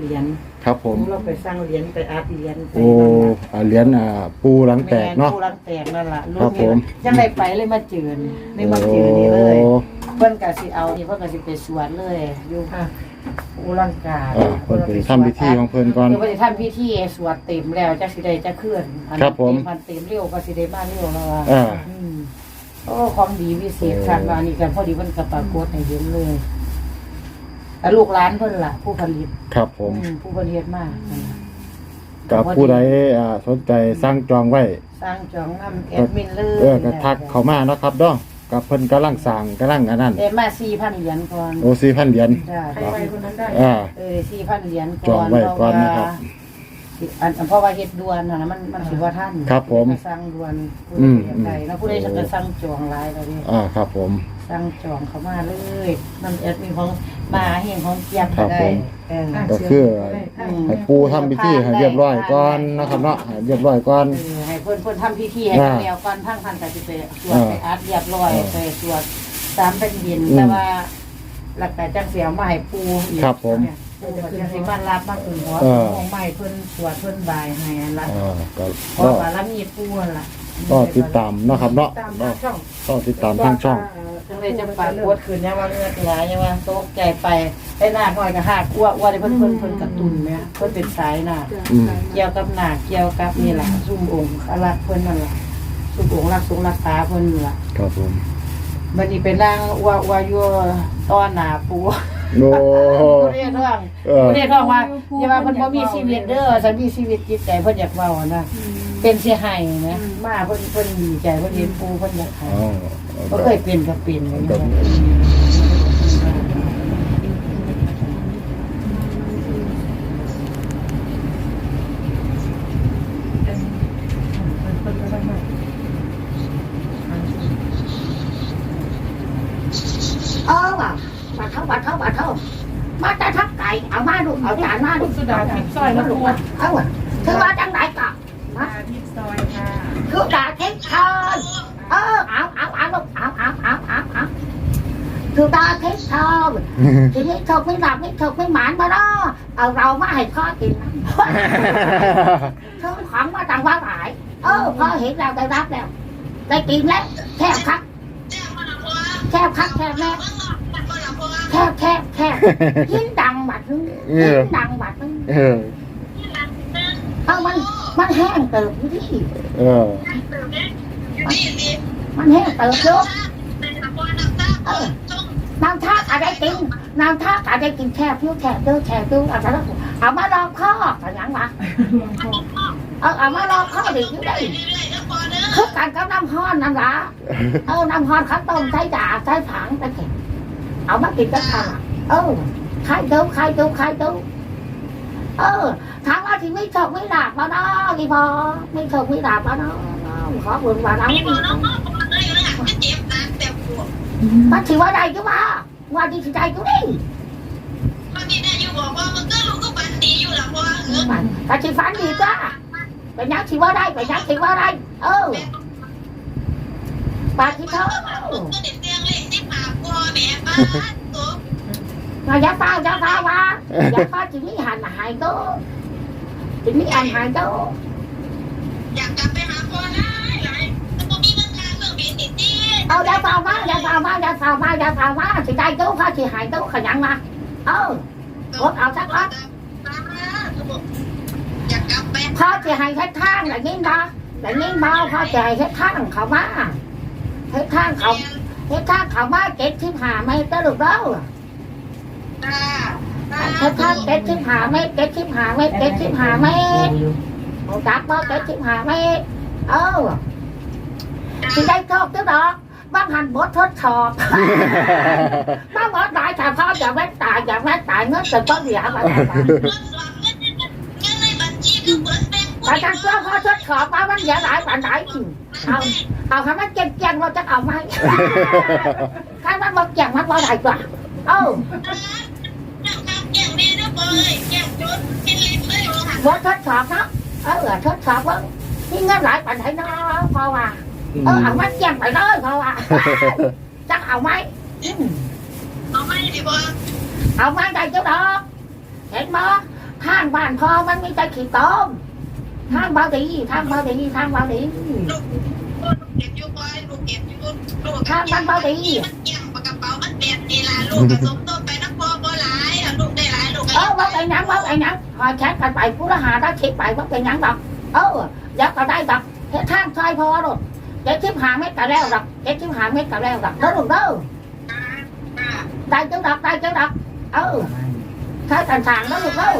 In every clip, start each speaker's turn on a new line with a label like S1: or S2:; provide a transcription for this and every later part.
S1: เหรียญ
S2: ครับผม
S1: เราไปสร้างเหรียญไปอาร์ตเหรียญไป
S2: โอ้อ่าเหรียญอ่าปูหลังแตกเนาะ
S1: แม่ผู้รังแตกนั่นล่ะ
S2: ครับผม
S1: จังได้ไปเลยมาเจือนได้มาเจือนนี่เลย
S2: โอ้
S1: เพิ่นก็สิเอานี่เพิ่นก็สิไปสวดเลย อยู่ผู้รังกา
S2: อ่าเพิ่นไปทำพิธีของเพิ่นก่อน
S1: เดี๋ยวเพิ่นสิทำพิธีสวดเต็มแล้วจักสิได้จะเคลื่อนอัน
S2: ครับผม
S1: เต็มันเต็มเร็วก็สิได้มาเร็วแล้วว่า
S2: อ่า
S1: อืมโอ้ของดีวิเศษคาดว่านี่กันพอดีเพิ่นก็ปรากฏให้เห็นเลย แต่ลูกหลานเพิ่นล่ะ ผู้ผลิต
S2: ครับผม
S1: อืมผู้ผลิตมาก
S2: กับผู้ใดอ่าสนใจสร้างจองไว้
S1: สร้างจองนำแอดมินเลย
S2: เออก็ทักเข้ามาเนาะครับเนาะกับเพิ่นกำลังสร้างกำลังอันนั้น
S1: แต่มา4,000เหรียญก่อน
S2: โอ้4,000เหรียญ
S1: จ้า
S3: ใครไปคนนั้นได้
S2: อ่า
S1: เออ4,000เหรียญ
S2: จ
S1: ก่
S2: อ
S1: องน
S2: ไว้ก่อนนะครับ
S1: อันอันเพราะว่าเฮ็ดด่วนน่ะนะมันมันสิว่าท่าน
S2: ครับผม
S1: ก็สั่งด่วนผู้
S2: อื
S1: ใด
S2: ม
S1: อยากได้แล้วผู้ใดจะก็สั่งจองหลายแล้วนี่
S2: อ่าครับผม
S1: สั่งจองเข้ามาเลยมันแอดมินของมาเฮงของเกียบ
S2: ครับ
S1: ได้
S2: ผม
S1: เออ
S2: ก็คือ
S1: อืม
S2: ให้ปูทำพิธีให้เรียบร้อยก่อนนะครับเนาะให้เรียบร้อยก่อน
S1: เออให้เพิ่นเพิ่นทำพิธีให้
S2: อ่า
S1: เดียวก่อนทั้งพันแต่สิไปสวด
S2: อ่า
S1: ไปอัดเรียบร้อย
S2: อ่า
S1: ไปสวดสามเป็นดิน
S2: อืม
S1: แต่ว่าหลักแต่จังเสียมาให้ปูอีก
S2: ครับผม
S1: ปูก็จังสิมารับมาถึงหัว
S2: เออ
S1: ของใหม่เพิ่นสวดเพิ่นบายให้อันละ
S2: อ่าก็
S1: เพ
S2: ก็
S1: ราะว่าละมีปูนั่นล่ะ
S2: ก็ติดตามเนาะครับเนาะ
S3: ตาม
S2: ก็
S3: ช่อง
S2: ก็ติดตามทางช่อง
S1: จังเลยจะปากปวดขึ้นยังว่าเงือกหลายยังว่าตกใจไปได้หน้าหน่อยก็หากอ้วอ้วได้เพิ่นเพิ่นเพิ่นกระตุ้นแม่เพิ่นเป็นสายหน้า
S2: อืม
S1: เกี่ยวกับหน้าเกี่ยวกับนี่ล่ะซุ่มองค์อรักษ์เพิ่นนั่นล่ะซุ่มองค์รักสงรักษาเพิ่นนี่ล่ะ
S2: ครับผม
S1: บัดนี้ไปนั่งอ้วอ้วอยู่ต้อนหน้าปู
S2: โอ้
S1: ผู้เรียกร้อง
S2: เออ
S1: ผู้เรียกร้องว่าอย่าว่าเพิ่นบ่มีชีวิตเด้อฉันมีชีวิตจิตใจเพิ่นอยากเว้านะ เป็นสิให้นะมาเพิ่นเพิ่นดีใจเพิ่นเห็นปูเพิ่นอยากให้
S2: อ๋อ
S1: บ่เคยเป็นก็เป็นอย่าง
S2: ครั
S1: นี้
S2: บ
S4: เออว่ะมาเท่ามาเท่ามาเท่ามาแต่ทักไก่เอามาดูเอาจานมาดู
S3: สุดาทิพย์ซอยมะกรูด
S4: เอาว่ะคือว่าจังไหนก่อน
S3: มาทิพย์ซอยค่ะ
S4: คือดาเทคทอนเออเอาเอาเอาลูกเอาเอาเอาเอาเอา คือดาเทคทอนทีนี้ชกไม่หลับไม่ชกไม่หมานมาเนาะเอาเรามาให้พ่อกินซื้อของมาต่างว่าหลาย เออพ่อเห็นเราได้รับแล้วได้กินแล้วแคบครับแคบครับแคบแล้วแคบแคบแคบหินดังบัดนึงหินดังบัดนึง
S2: เออ
S4: เออมันมันแห้งเติบอยู่ที่
S2: เออ
S4: มันแห้งเติบเยอะเออ น้ำท่าอะไรกินน้ำท่าอะไรกินแคบยิ้วแคบยิ้วแคบยิ้วอะไรแล้วเอามาลองข้ออะไรอย่างวะเออเอามาลองข้อดีอยู่ได้คือการกับน้ำห้อนน้ำละเออน้ำห้อนเขาต้มใช้ด่าใช้ผังไปแข่งเอามากินกันทำเออใครดูใครดูใครดูเออถามว่าที่ไม่ชอบไม่หลับมาเนาะกี่พอไม่ชอบไม่หลับมาเนาะขอบุญว่าเรามั นถือว่าได้จุ๊บ้าว่าดีถือได้จุ๊ดิมันถ้าถือฝันดีก็เป็นนักถือว่าได้เป็นนักถือว่าได้เออปาที่เขามาอย่าเฝ้าอย่าเฝ้าว่าอย่าเฝ้าจีนี่หันหายโตจีนี่อันหายโต
S5: อยากกลับไป เอา
S4: อย่าเฝ้ามาอย่าเฝ้ามาอย่าเฝ้ามาอย่าเฝ้ามาสิได้โตเขาสิหายโตขยันมาเออรถเอาสักรถ
S5: อยากกลับไป
S4: พ่อจะให้เฮ็ดทางอย่างนี้บ่อย่างนี้บ่พ่อจะให้เฮ็ดทางเขามาเฮ็ดทางเขาเฮ็ดทางเขามาเจ็ดสิบห้าเมตรลูกเด้อ
S5: ตาตา
S4: เฮ็ดทางเจ็ดสิบห้าเมตรเจ็ดสิบห้าเมตรเจ็ดสิบห้าเมตรจับบ่เจ็ดสิบห้าเมตรเออสิได้โชคจังดอก บางหันบดทดสอบบางบดได้แต่พ่ออย่าแว่นตายอย่าแว่นตายเงินจะต้องเหลือมาได้ไหม
S5: เงินสองเงินเงินในบัญชีคือเบิดแบงค์
S4: แต่ทางเจ้าพ่อทดสอบมามันเหลือหลายปานไหนเอาเอาให้มันเก่งๆเราจะเอาไหมถ้ามันบอกอย่างมันบ่ได้กว่าเอ้า
S5: จังทำแก่งดีเด้อบ่เอ้ยแก่งจนกินลิ้นเลยว่า
S4: บ่ทดสอบเนาะเออทดสอบว่าที่เงินหลายปันให้เนาะเพราะว่า เออเอามันแจ้งไปเลยเพราะว่าจักเอาไหมอืม
S5: เอาไม่ดีบ่
S4: เอาไหมได้เจ้าดอกเห็นบ่ทางบ้านพอมันมีแต่ขี้ต้มทางบาดีทางบาดีทางบาดี
S5: ลูกลูกเก็บอยู่บ่อยลูกเก็บอยู่ลูก
S4: ทางบ้านบาดี
S5: มันเกี่ยงกระเป๋ามันเปียกนี่ล่ะลูกกระสมต้นไปนักพอบ่หลายลูกได้หลายลูก
S4: เออว่าไปหนังว่าไปหนังพอแชทกันไปผู้ละหาได้ชิปไปว่าไปหนังดอกเออยักก็ได้ดอกเฮ็ดทางซอยพอรถ เจ็ดชิปหาเม็ดก็แล้วดอกเจ็ดชิปหาเม็ดก็แล้วดอกเด้อลูกเด้อได้จังดอกได้จังดอกเออใช้กันสางแล้วลูกเด้อ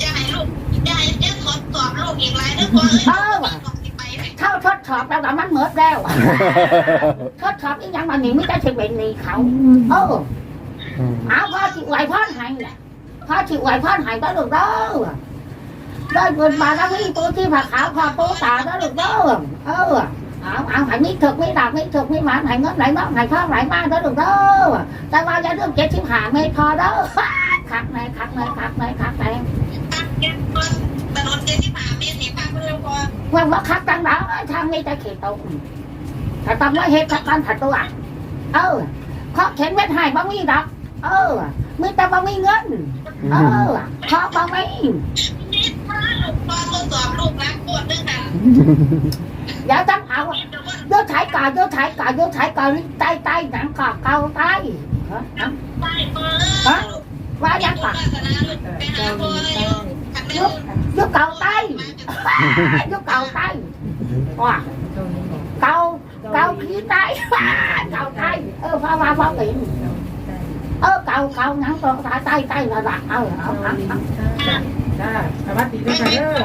S5: อย่าให้ลูกอย่าให้เจ๊ทดสอบลูกอีกหลายเด้อพ่อเอ้ยต้องสิไปให้
S4: เข้าทดสอบแล้วก็มันเหมิดแล้วทดสอบอีกอย่างมันนี่ไม่ได้สิเป็นนี่เขาเออเอาพ่อจิไหวพ่อหายแหละพ่อจิไหวพ่อหายก็ลูกเด้อ ได้เงินมาแล้วพี่ตัวที่ผักขาวพอตัวตา đó được đó เออเอาเอาหายไม่ถึกไม่ดาบไม่ถึกไม่หมานหายเงินไหลน้องหายพ่อไหลมา đó được đó แต่ว่าจะเรื่องเจ็ดสิบหาไม่พอเด้อคักไหนคักไหนคักไหนคักไหน
S5: ตักเก็บต้นถนนเจ๊ที่ผ่าเมตรเห็นข้างเพื่อนพอ
S4: ว่าว่าคักจัง đó ทางนี้จะเขียนตรงแต่ตำว่าเหตุการณ์ถัดตัวเออเขาเขียนเม็ดหายบ่มีดอกเออมีแต่บ่มีเงิน เออเพราบ่มี
S5: นี่ ลูกพ่อทดอบลูกรักโคตรเรื่องกอ
S4: ย่าตั้งหาว่าเยอะใช้กาเยอะใช้กาเยกาอนใต้ใต้หนังกาเกา
S5: ใต้ฮะใต้เบอ
S4: ฮะว่า
S5: ยังกายุกยุกเกาใต้ยุกเกาใต้ว่าเกาเกาขี้ใต้เกา
S4: ใต้เออฟ้าฟ้าฟ้าเต็มเออเกาเกาหนังกอต้ใต้ใต้ระดับเอาเอาเอา
S3: จ้าสวัสดีด้วยค่ะเด้อ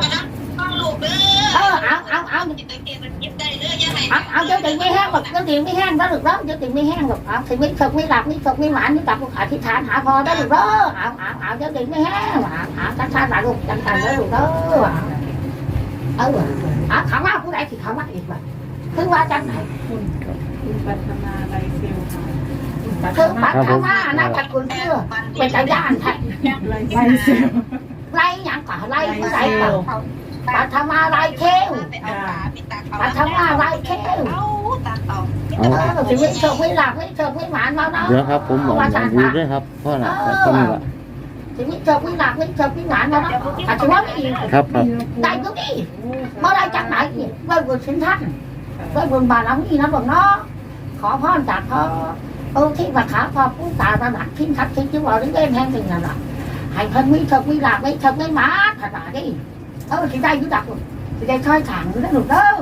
S5: เออเอาเอาเอาเอาเอาเจ้าถึงไม่แห้งหรอกเจ้า
S4: ถึงไม่แห้งแล้วหรื
S5: อ
S4: เปล่าเจ้าถึงไม่แห้งหรอก
S5: เอาถึงไม่ฝึกไม่หลับไม่ฝึกไม่หวานไม่
S4: กลาบอธิษฐานหาพอได้หรือเปล่าเอาเอาเอาเจ้าถึงไม่แห้งเอาเอาตั้งชาติหลานลูกตั้งใจแล้วหรือเปล่าเออเอาเขาว่าผู้ใดที่เขาว่าอีกว่าคือว่าจังไหน
S3: คุณคุณปัทมาไรเซลค่ะ
S4: คือปัทมานะปัทคุณเชื่อเป็นตาย่านไทย
S3: ไรเซล
S4: ไล่หยังก่อไล่ผู้ใดก่อนปัทมาไล่เทวปัทมาไล่เทว
S5: เอาตาต่อ
S4: เออชีวิตเกิดไม่หลับไม่เกิดไม่หมานแล้วเนาะ
S2: เดี๋ยวครับผมบอก
S4: ว่าจัง
S2: ดู
S4: นะ
S2: ด้วยครับพ่อหลักพ่อนี่ละ
S4: ชีวิตเกิดไม่หลับไม่เกิดไม่หมานแล้วเนาะอาจจะว่าไม่ดี
S2: ครับครับ
S4: ได้ก็ดีเมื่อไรจังไหนด้วยบุญสินท่านด้วยบุญบารมีนะผมเนาะขอพรจากพ่อเออที่ว่าขาพอผู้ตาระดับทิ้งทับทิ้งที่ว่าเล่นแห้งจริงนั่นแหละ ให้เพิ่นมีเถิกมีหลากไม่เถิกไม่มาขนาดนี้เออที่ได้ยุดักที่ได้ช่อยถางอยู่นั่นหลุดเด้อ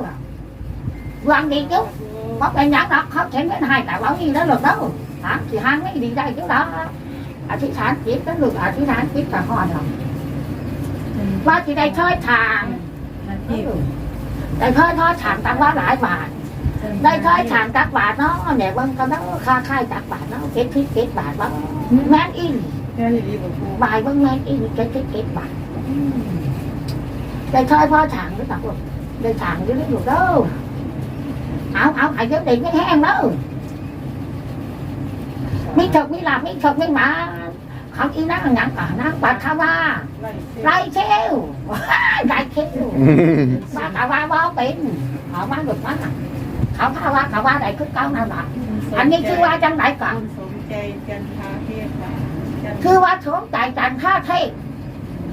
S4: วางดีจุ๊บเพราะเป็นอย่างนั้นเขาเข็นเป็นให้แต่ว่านี่นั่นหลุดเด้อฮะที่ห้างไม่ดีได้จุ๊บ đó อธิษฐานจิตนั่นหลุดอธิษฐานจิตกับหอนเราว่าที่ได้ช่อยถาง
S3: นาที
S4: ได้ช่อยทอดถางตั้งว่าหลายบาทได้ค่อยถามตักบาทเนาะเนี่ยเบิ่งก็เนาะค่าค่ายตักบาทเนาะเจ็ดที่เจ็ดบาทเนาะแม่นอีห ลี
S3: แค่นี้บอกครู
S4: บายเบิ่งแม่นอีหลีเจ็ดที่เจ็ดบาทได้ค่อยพ่อถางหรือเปล่าลูกได้ถางหรือไม่ถูกเด้อเอาเอาไอ้เจ้าเด็กไม่แห้งเด้อไม่ถกไม่หลับไม่ถกไม่หมาเขาอีนั่งหนังก่านั่งปัดทว่า
S3: ไร
S4: เชลไรเชลว่าเขาว่าว่าเป็นเขาว่าหลุดมาเขาพาว่าเขาว่าไหนคือเก้านั่นแหละอันนี้คือว่าจังไหนก่อน
S3: สมใจจันทาเท ค่ะ
S4: คือว่าสวมใจจันท่าเทพ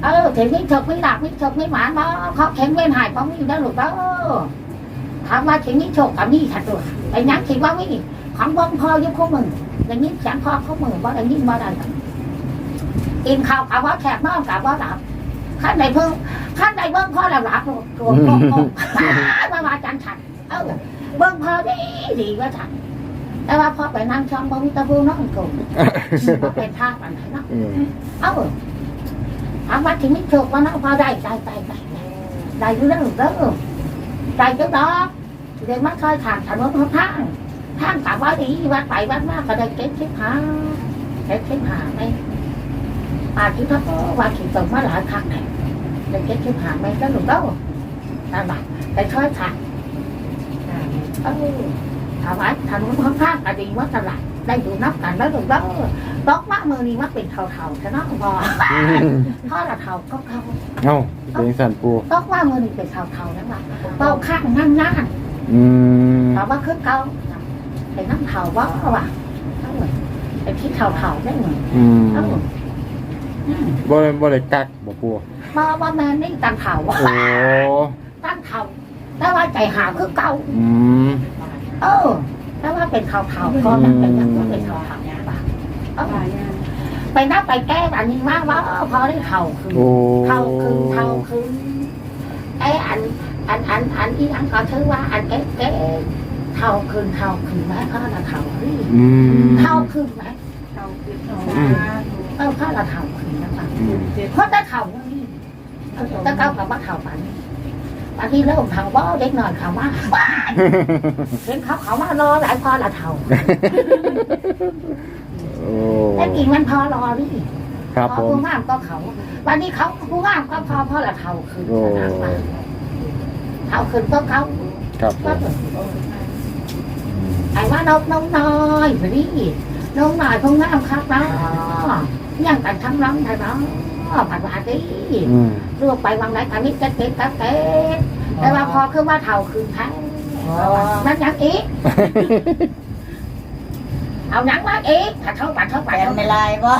S4: เออถึงไม่ถกไม่หลับไม่ถกไม่หมานเนาะเขาเข็นเว้นหายป้องมีได้หรือเปล่าถามว่าถึงนี้โชคกับนี่ถัดตัวไอ้ยังคิดว่าไม่ของบ้องพ่อยุคข้อมืออย่างนี้เสียงพ่อข้อมือว่าอย่างนี้มาได้กินข้าวกับว่าแขกนอกกับว่าหลับขั้นใดเพิ่งขั้นใดเบิ้งพ่อหลับหลับโกรธโกรธโกรธมาว่าจันทันเออเบิ้งพ่อดีดีว่าทัน แต่ว่าพ่อไปนั่งช่องบ่มีตะบูน้องโกรธเป็นท่าปันไหนเนาะ
S2: อืม
S4: เอ้าถามว่าถึงไม่ถูกว่าน้องพอได้ได้ได้ได้ได้อยู่แล้วเด้อได้เจ้าดอกเดี๋ยวมันเคยผ่านถนนทางทางกลับว่าดีวัดไปวัดมาก็ได้เก็บชิบหาเก็บชิบหาไหมป่าที่ทับว่าขี่ตกมาหลายครั้งไหนได้เก็บชิบหาไหมแล้วหนูเด้อนั่นแหละได้ช่วยผ่านเออ ถามว่าถนนข้างๆก็ดีว่าตลาดได้อยู่นับกันแล้วหนูเด้อตกมามือนี้มาเป็นเท่าๆใช่ไหมพอพ่อละเท่าก็เขา
S2: เอ้าเป็นสันปู
S4: ตกมามือนี้เป็นเท่าๆนั่นแหละเบาข้างนั่นนั่น
S2: อืม
S4: ถามว่าคือเก่าเป็นน้ำเท่าว่าว่ะเอ้าไอ้ที่เท่าๆได้เหมือน
S2: อืม
S4: เอ้า
S2: บ่ได้บ่ได้กักบ่ปู
S4: มาว่าแม่นี่ตั้งเขา
S2: โอ้
S4: ตั้งเขาแต่ว่าใจหาคือเก่า
S2: อืม
S4: เออแต่ว่าเป็นเขาเขาก็ยังเป็นยังเป็นเขาเขาป่ะเออ
S3: ป่าย่าง
S4: ไปนับไปแก้อันนี้มากว่าเออพอได้เข่าคืน
S2: โอ้
S4: เข่าคืนเข่าคืนไอ้อัน อันอันอันที่อันก็ถือว่าอันแก้แก้เข่าคืนเข่าคืนไหมเขาละเข่าคืน
S2: อืม
S4: เข่าคืนไหม
S3: เขาคือเขา
S4: เออเขาละเข่าคืนนะป่ะ
S2: อืม
S3: เจ็ด
S4: เพราะแต่เข่านี่เออแต่เก้ากับว่าเข่าปัน นี้บางทีเริ่มเข่าบ่เด็กหน่อยเข่ามาเห็นเขาเขามารอหลายพอละเข่า
S2: โอ้
S4: แต่กินมันพอรอดิ
S2: ครับ
S4: พ
S2: ผ
S4: อ
S2: ม
S4: ผู้งามก็เขา วันนี้เขาผู้งามก็พอเพราะละเขาคืน
S2: โอ้
S4: นะมาเขาคืนก็เขา
S2: ครับผ
S4: ก็
S2: ม
S4: ไอ้ว่านกน้องน้อยไปดิน้องน้อยผู้งามครับนะยังกันทั้งน้องไทยเนาะผัดว่าดิ
S2: อืม
S4: ลูกไปวังไหนกันนิดเก๊กๆเก๊กๆแต่ว่าพอคือว่าเท่าคืนทั้งนั่นยังอีก เอายังมาอีกถ้าเท่าปัดเท่าปัด
S1: แปล
S4: เท่า
S1: ไม่
S4: ปัด
S1: ลายบ่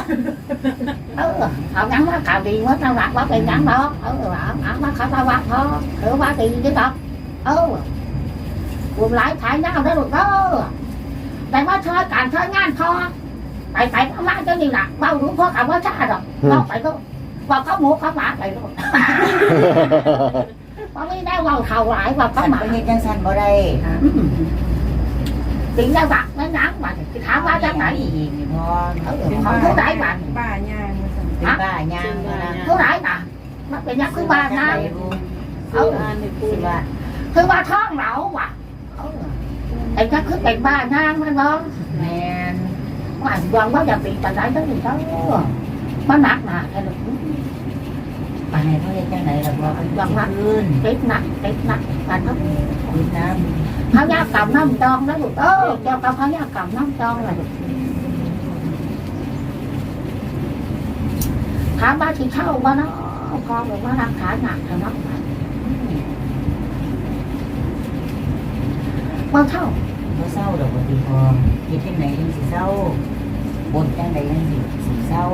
S4: เออเอา nhắn quá cào đi quá tao rạc quá tiền nhắn đó ừ ảo ảo nó không tao quạt thôi thử quá tiền chứ đâu ừ quần lại phải nhau đó được đó tại mới thôi càng thôi ngang thôi tại tại nó mang cho gì nè bao đủ khó cầm quá xa rồi bao phải có vào có mua có mã lại rồi bao mới đeo vào thầu lại vào có
S1: ขัน
S4: mã
S1: ไปเฮ็ดจังซั่นบ่ได้
S4: tiền ra bạc nó nhắn mà thì thả quá chắc
S1: ไหน
S4: này
S1: อีกพอ
S4: ừ không có đáy mà
S3: ป่าย่างมาสั่ง
S1: เป็นบ้าย่างนะ
S4: có đáy mà nó bị nhắc thứ ba ngay
S3: เอาอ่านในปู
S1: สิว่า
S4: คือว่าท้องเราว่ะไอ้ก็คือเป็นบ้านางมันเนาะ
S1: แม่น
S4: ว่าดวงว่าจะปีแต่ไหนตั้งแต่เช้า มันหนักหนาแค่ไหน
S1: ปานไหนเขาเฮ็ดจังไดล่ะบ่เป็นบางคืน
S4: ติดหนักติดหนักกันก็
S1: คิดน้ำ
S4: เขายากกำน้ำจองนะลูกเออเจ้ากับเขายากกำน้ำจองเลยถามว่าที่เช่าบ้านเนาะพอหรือว่ารักษาหนักเท่านั้นว่าเท่า
S1: บ่เศร้าดอกบ่ดีพอคิดจังไดจังสิเศร้าบ่นจังไดจังสิสิเศร้า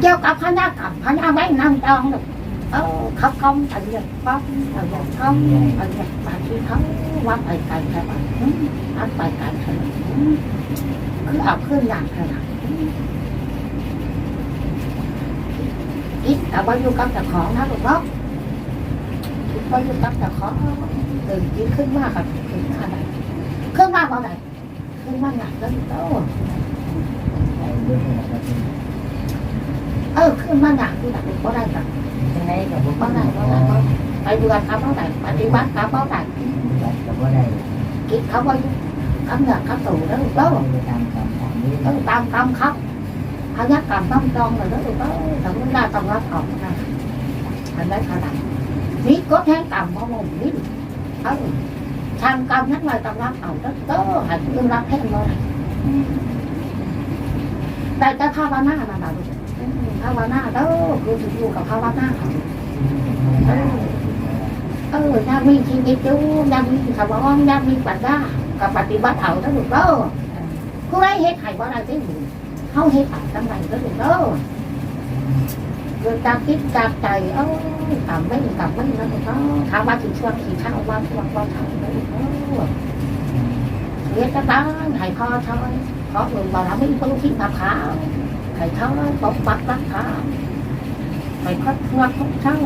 S4: เกี่ยวกับพญากรรมพญาไม่นำจองเลยเออเขาคงอะไรอย่างป้องอะไรอย่างอะไรอย่างบางทีเขาว่าไปไกลแค่ไหนอันไปไกลแค่ไหนคือเอาเครื่องยางแค่ไหนอีกแต่ว่าอยู่กับเจ้าของนะหลูกเนาะคิดว่าอยู่กับเจ้าของตื่นคิดขึ้นมากกับขึ้นมาอะไรขึ้นมากเมื่อไหร่ขึ้นมากหนักแล้วโต เออขึ้นมาหนักที่หนักก็ได้แบบ
S1: จังไดก็บ่
S4: ก็ได้ก็ได้ก็ไปดูกันครับเท่าไหร่ปฏิบัติครับเท่าไหร่
S1: ก็บ่ได้
S4: คิดเขาว่าคำหนักคำตู่แล้วแล้ว
S1: ไปตามกรรมตามนี้
S4: ต้องตามคำครับพยักกรรมต้องจองเลยแล้วแล้วแต่ไม่ได้ต้องรับออกนะอันนั้ขนาดนี้ก็แทงกรรมเพราะมันนี่เออทำกรรมนั้นเลยต้องรับเอาแล้วก็ให้เรื่องรับแค่เลยแต่จะภาวนานะนะ ภาวนาเด้อคืออยู่กับภาวนาเขาเออยังมีชีวิตอยู่ยังมีสมองยังมีปัญญากับปฏิบัติเอาทั้งหมดเด้อผู้ใดเฮ็ดให้บ่ได้ที่หนึ่งเฮาเฮ็ดเอาทั้งใดทั้งหมดเด้อเกิดจากคิดจากใจเอ้ยตามไม่ตามไม่แล้วก็ถามว่าสิช่วงสิเช้าว่าช่วงว่าเช้าเด้อเรียนจะตั้งให้พ่อช่วยขอหนุนบารมีพระลูกศิษย์มาขา ให้ช่วยปกปักรักษาให้ครอบครัวทุกเช้า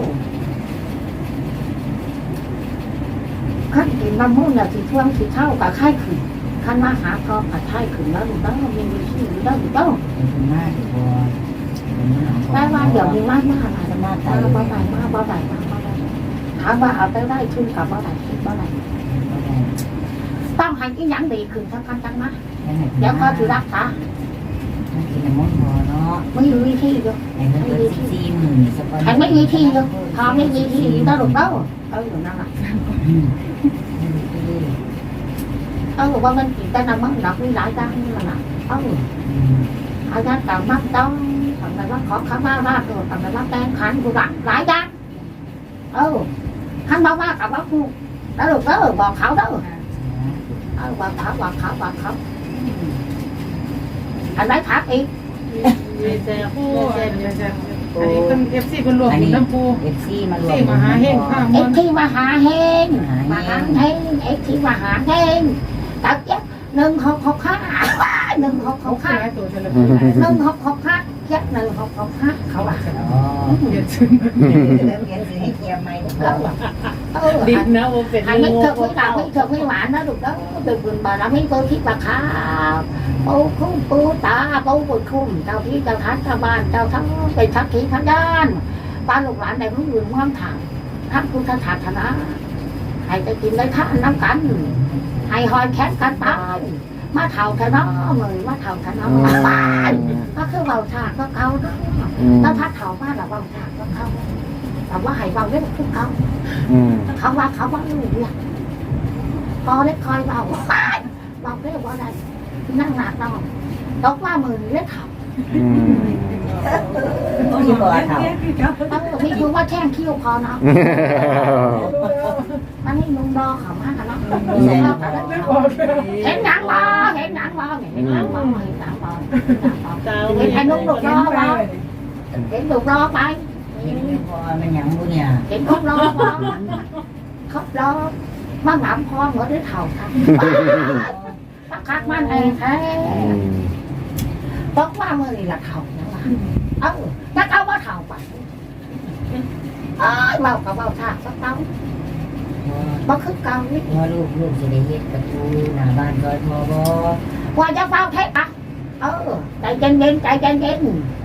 S4: ขั้นกินมะม่วงอย่างที่ช่วงที่เท่ากับไข้ขึ้นขั้นมาหาพร้อมกับไข้ขึ้นแล้วหนูต้องมีวิธีหนูต้องหนูต้อง
S1: เป็นมาสิบ่เป็นมา
S4: ได้ว่าเดี๋ยวมีมากมากอะไรมาแต่บ่ได้มากบ่ได้มากบ่ได้ถามว่าเอาไปได้ขึ้นกับบ่ได้ขึ้นบ่ได้ต้องให้ที่ยังดีขึ้นทั้งกันทั้งนั้นเดี๋ยวก็ถือรักษา
S1: กินน้ำมันพอเนาะ
S4: ไม่มีวิธีอยู่
S1: ให้มันเบิดสี่หมื่นสักวัน
S4: ให้ไม่มีวิธีอยู่พอไม่มีวิธีต้องหนูต้องเออนั่นแหละ
S1: อืม
S4: เออว่ามันกินแต่น้ำมันดอกมีหลายอย่างนี่แหละเออ
S1: อืม
S4: อาจารย์เก่ามักต้องทำไมว่าขอข้ามาว่าตัวทำไมว่าแกงขันกูดักหลายอย่างเออท่านบอกว่ากับว่ากูแล้วลูกเออบอกเขาเด้อเออบอกเขาบอกเขาบอกเขาอันไหนถามอีก
S3: แซ่บแซ่บแซ่บอันนี้เป็นเอฟซีเป็นรวมน้ำปู
S6: เอฟซีมารวม
S3: ซีมหาเฮงข้าม
S4: เอ็
S3: วั
S4: ก
S3: น
S4: ที่มหาเฮงมหาเฮงเอ็กที่มหาเฮงตัดเจ็บหนึ่งหกหกห้าหนึ่งหกห
S3: เขา
S4: ก
S3: ขา
S4: ห้าย
S3: ตัวเท่าไหร่
S4: หนึ่งหกหกห้า เจ็บหนึ่งหกหกห้าเขาว่า
S6: อ๋อ
S3: เดี๋ยวซึม
S6: เริ่มเรียนคือให้เทียมไหม
S4: เราเออ
S3: ดิบนะว่าเป็น
S4: อันนี้เธอไม่เราไม่เธอไม่หวานนะลูกเด้อเป็นบุญบารมีตัวที่ประคับปูคุ้มปูตาปูบุญคุ้มเจ้าที่เจ้าทัศน์เจ้าบ้านเจ้าทั้งเป็นทักขีพยานบ้านลูกหลานในรุ่งเรืองม่วงถางทักพุทธศาสนาให้ไปกินได้ท่านน้ำกันให้หอยแคสกันตาย มาเท่าทะเนาะเลยมาเท่าทะเนาะบ้านก็คือเบาชาก็เขาเนาะ
S2: อืม
S4: แล้วถ้าเท่าบ้านเราเบาชาก็เขาแต่ว่าให้เบาได้ทุกเขา
S2: อืม
S4: เขาว่าเขาว่าลูกเนี่ยพอได้คอยเบาบ้านเบาได้ว่าได้นั่งหนักนอนตกว่ามือเล็กเขา
S2: อืม
S6: ที่บ่เท่า
S4: เออพี่คือว่าแท่งคิ้วพอเนะมันนี่มึงรอเขามากนะเห็นหนังบ่เห็นหนังบ่เห็นหนังบ่เห็นหนังบ่เห็นหนังบ่
S3: ตา
S4: เห็นไอ้นุ่มลูกรอบ่เห็นลูกรอไป
S6: เห็นพอมันหยังบุเนี่ย
S4: เห็นเขารอบ่เขารอมาหนำพอหัวได้วยเท่าทันสักพักมันเองแท้ ต้องว่ามือนี่ละเท่านะว่าเออแล้วเอาว่าเท่าไปเอ้ยเบากับเบาชาสักเต้าบ่คือเก่านี่
S6: ว่าลูกลูกจะได้เฮ็ดประตูหน้าบ้านก้อยพอบ่
S4: ว่าจะเฝ้าเทศอะเออใจเย็นเย็นๆใจเย็นเย็น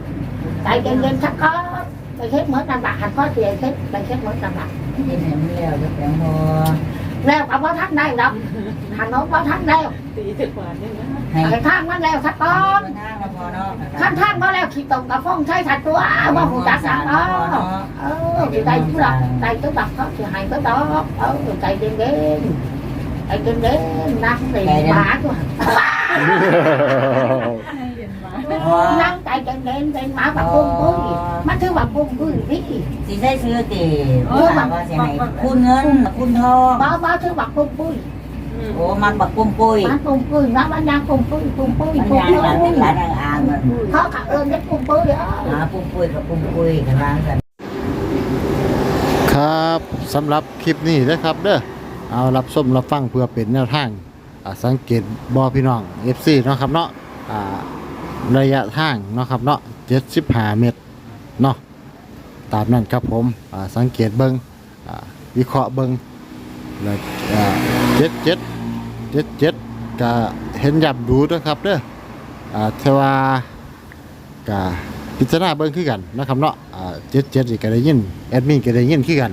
S4: ๆใจเย็นเย็นๆสักก้อนไปเทศเหมือนกันบักหันข้อเสียเทศไปเทศเหมือนกันบัก
S6: เฮ็ดให้มันแล้วจะแปลงพอ
S4: แล้วกับว่าทักได้ดอก หันน้องว่าทักแล้ว
S3: ตีถึงกว่านี่นะ
S6: ให้
S4: ไอ้ทางมันแล้วสักก้อน
S6: ทางมาพอเนาะ
S4: ข้างทางมาแล้วขี่ตรงกับฟ้องใช้สัตว์ตัวว่าหูจักสักก้อนเออใจใจทุลักใจทุลักเขาสิหายก็ดอกเออใจเย็นเย็นๆใจเย็นเย็นๆนั่งเลยหมาตัว
S6: พอ
S4: นั่งใจเย็นเย็นๆเป็นหมาแบบปุ้มปุ้ยมันถือว่าปุ้มปุ้ยนี่
S6: สิได้ซื้อติเออว่าสิให้คุณเงินคุณทอง
S4: บ้าบ้าถือว่าปุ้มปุ้ย
S6: โอ้มันบักปุ้มปุ้ย
S4: มันปุ้มปุ้ยนะมันยังปุ้มปุ้ยปุ้มปุ้ย
S6: มัน
S4: ปุ้ม
S6: ยางหลาน
S4: ปุ้ย
S6: หลานอ่างมัน
S4: เขาขับเอิญได้ปุ้มปุ้ยเด้อ
S6: หาปุ้มปุ้ยกับปุ้มปุ้ยกันล้างกัน
S2: ครับสำหรับคลิปนี้นะครับเด้อเอารับส้มรับฟังเพื่อเป็นแนวทางอ่าสังเกตบอพี่น้อง FC เนาะครับเนาะอ่าระยะทางเนาะครับเนาะ75เมตรเนาะตามนั้นครับผมอ่าสังเกตเบิงอ่าวิเคราะห์เบิงแล้ว อ่า77 77ก็เห็นยับดูนะครับเด้ออ่าเทว่าก็พิจารณาเบิ่งคือกันนะครับเนาะอ่า77นี่ก็ได้ยินแอดมินก็ได้ยินคือกัน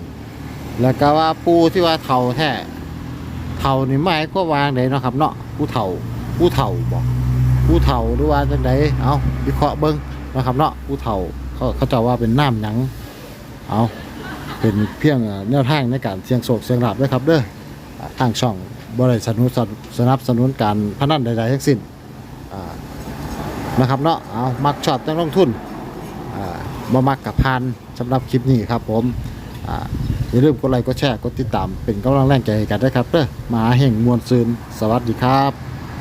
S2: แล้วก็ว่าปูที่ว่าเฒ่าแท้เฒ่านี่หมายก็วางไดเนาะครับเนาะผู้เฒ่าผู้เฒ่าบอกผู้เฒ่าหรือว่าจังไดเอาวิเคราะห์เบิ่งนะครับเนาะผู้เฒ่าเขาเขาจะว่าเป็นน้ำหยังเอาเป็นเพียงอ่าแนวทางในการเสียงโศกเสียงลาบด้วยครับเด้อ ทางช่องบริษัทสนับสนุนการพนันใดๆทั้งสิ้นนะครับเนาะเอามักชอบต้องลงทุนมาบ่มักกับพานสำหรับคลิปนี้ครับผมอย่าลืมกดไลค์กดแชร์กดติดตามเป็นกำลังแรงใจให้กันด้วยครับเด้อมาแห่งมวลซืนสวัสดีครับ